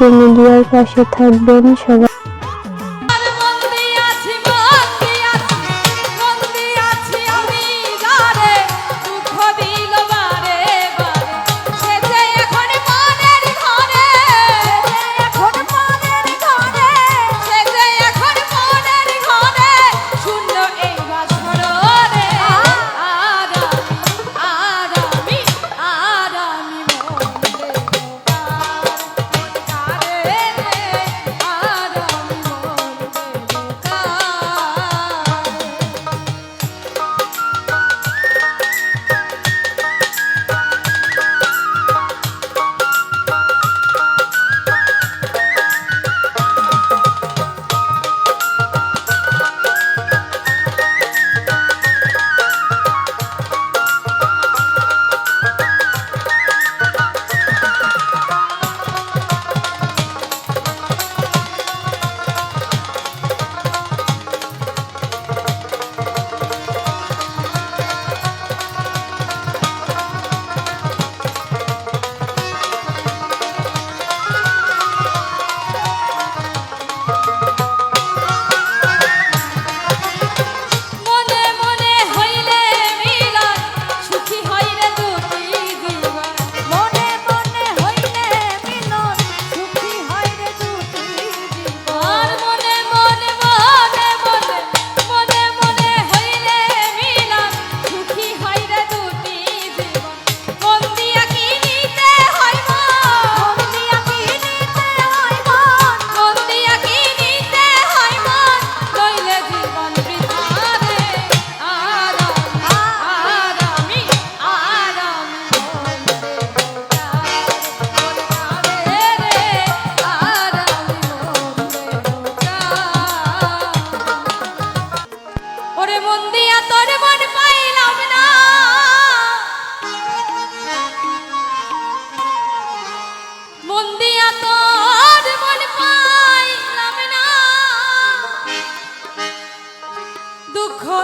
আজকে দেওয়ার পাশে থাকবেন সবাই।